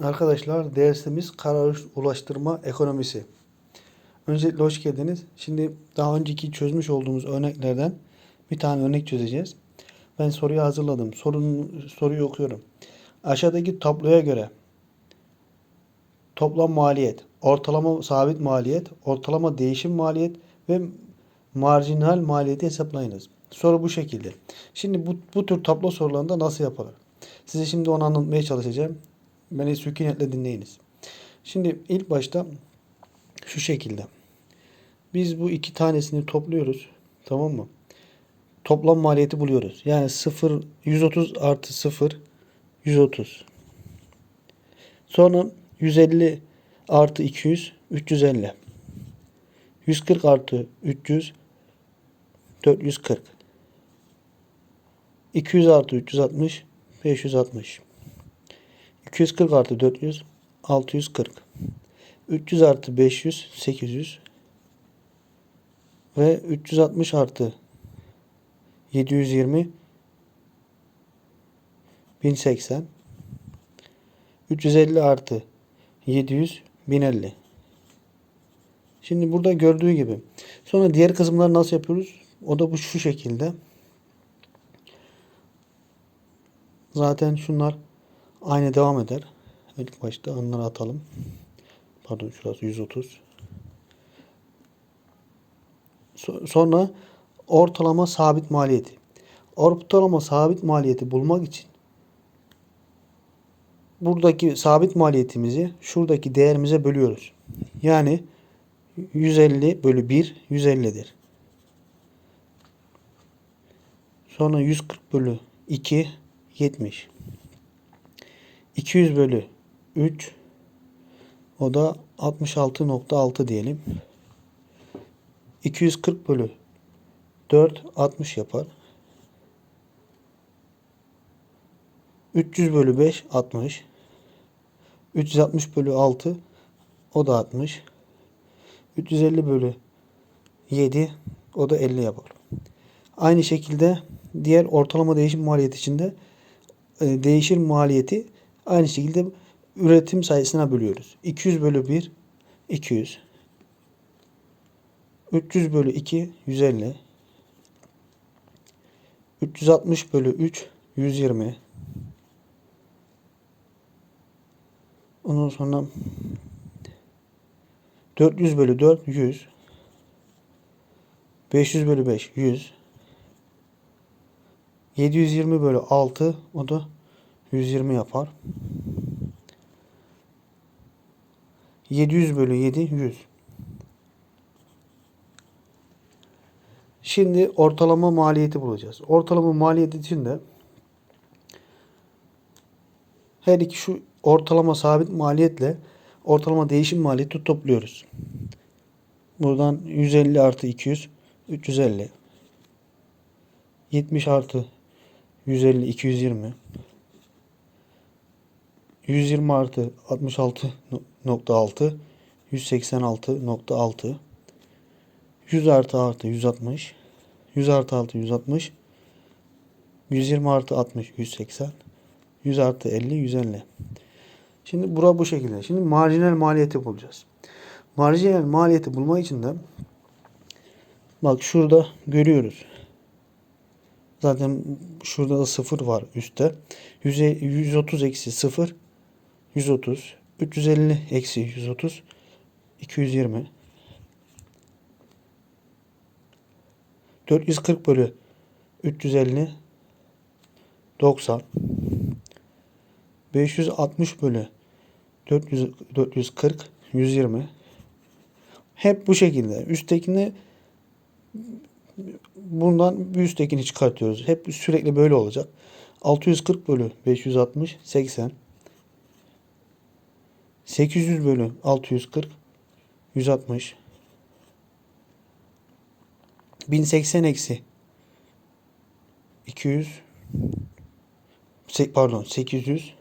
Arkadaşlar dersimiz karar ulaştırma ekonomisi. Öncelikle hoş geldiniz. Şimdi daha önceki çözmüş olduğumuz örneklerden bir tane örnek çözeceğiz. Ben soruyu hazırladım. Sorunun, soruyu okuyorum. Aşağıdaki tabloya göre toplam maliyet, ortalama sabit maliyet, ortalama değişim maliyet ve marjinal maliyeti hesaplayınız. Soru bu şekilde. Şimdi bu, bu tür tablo sorularında nasıl yapılır? Size şimdi onu anlatmaya çalışacağım. Beni sükunetle dinleyiniz. Şimdi ilk başta şu şekilde. Biz bu iki tanesini topluyoruz. Tamam mı? Toplam maliyeti buluyoruz. Yani 0 130 artı 0 130. Sonra 150 artı 200 350. 140 artı 300 440. 200 artı 360 560. 240 artı 400 640. 300 artı 500 800 ve 360 artı 720 1080 350 artı 700 1050 Şimdi burada gördüğü gibi. Sonra diğer kısımları nasıl yapıyoruz? O da bu şu şekilde. Zaten şunlar aynı devam eder. İlk başta onları atalım. Pardon şurası 130. So- Sonra ortalama sabit maliyeti. Ortalama sabit maliyeti bulmak için buradaki sabit maliyetimizi şuradaki değerimize bölüyoruz. Yani 150 bölü 1 150'dir. Sonra 140 bölü 2 70. 200 bölü 3 o da 66.6 diyelim. 240 bölü 4 60 yapar. 300 bölü 5 60. 360 bölü 6 o da 60. 350 bölü 7 o da 50 yapar. Aynı şekilde diğer ortalama değişim maliyeti içinde e, değişir maliyeti aynı şekilde üretim sayısına bölüyoruz. 200 bölü 1 200 300 bölü 2 150 360 bölü 3 120 Ondan sonra 400 bölü 4 100 500 bölü 5 100 720 bölü 6 o da 120 yapar. 700 bölü 7 100. Şimdi ortalama maliyeti bulacağız. Ortalama maliyeti için de her iki şu ortalama sabit maliyetle ortalama değişim maliyeti topluyoruz. Buradan 150 artı 200 350 70 artı 150 220 120 artı 66.6 186.6 100 artı artı 160 100 artı artı 160 120 artı 60 180 100 artı 50 150 Şimdi bura bu şekilde. Şimdi marjinal maliyeti bulacağız. Marjinal maliyeti bulmak için de bak şurada görüyoruz. Zaten şurada da 0 var üstte. 130 eksi 0 130 350 eksi 130 220 440 bölü 350 90 560 bölü 400, 440 120 hep bu şekilde. Üsttekini bundan bir üsttekini çıkartıyoruz. Hep sürekli böyle olacak. 640 bölü 560 80 800 bölü 640 160 1080 eksi 200 pardon 800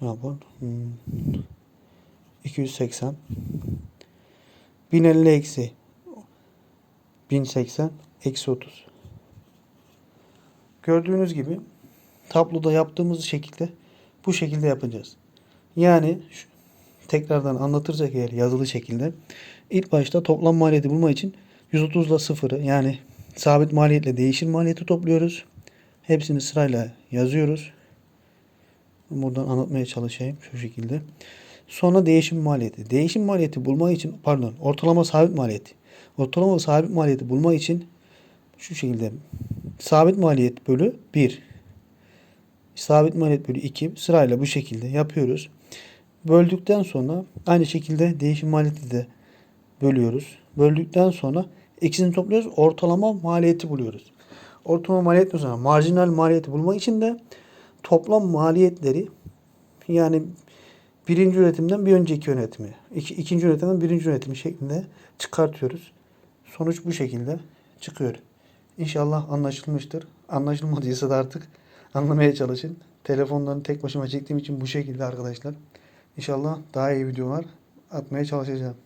ne yapalım? Hmm. 280 1050 eksi 1080 eksi 30 gördüğünüz gibi tabloda yaptığımız şekilde bu şekilde yapacağız. Yani tekrardan anlatırsak eğer yazılı şekilde ilk başta toplam maliyeti bulmak için 130 ile sıfırı yani sabit maliyetle değişir maliyeti topluyoruz. Hepsini sırayla yazıyoruz. Buradan anlatmaya çalışayım şu şekilde. Sonra değişim maliyeti. Değişim maliyeti bulmak için pardon ortalama sabit maliyeti. Ortalama sabit maliyeti bulmak için şu şekilde sabit maliyet bölü 1. Sabit maliyet bölü 2 sırayla bu şekilde yapıyoruz. Böldükten sonra aynı şekilde değişim maliyeti de bölüyoruz. Böldükten sonra ikisini topluyoruz. Ortalama maliyeti buluyoruz. Ortalama maliyet o zaman marjinal maliyeti bulmak için de toplam maliyetleri yani birinci üretimden bir önceki üretimi, iki, ikinci üretimden birinci üretimi şeklinde çıkartıyoruz. Sonuç bu şekilde çıkıyor. İnşallah anlaşılmıştır. Anlaşılmadıysa da artık anlamaya çalışın. Telefondan tek başıma çektiğim için bu şekilde arkadaşlar. İnşallah daha iyi videolar atmaya çalışacağım.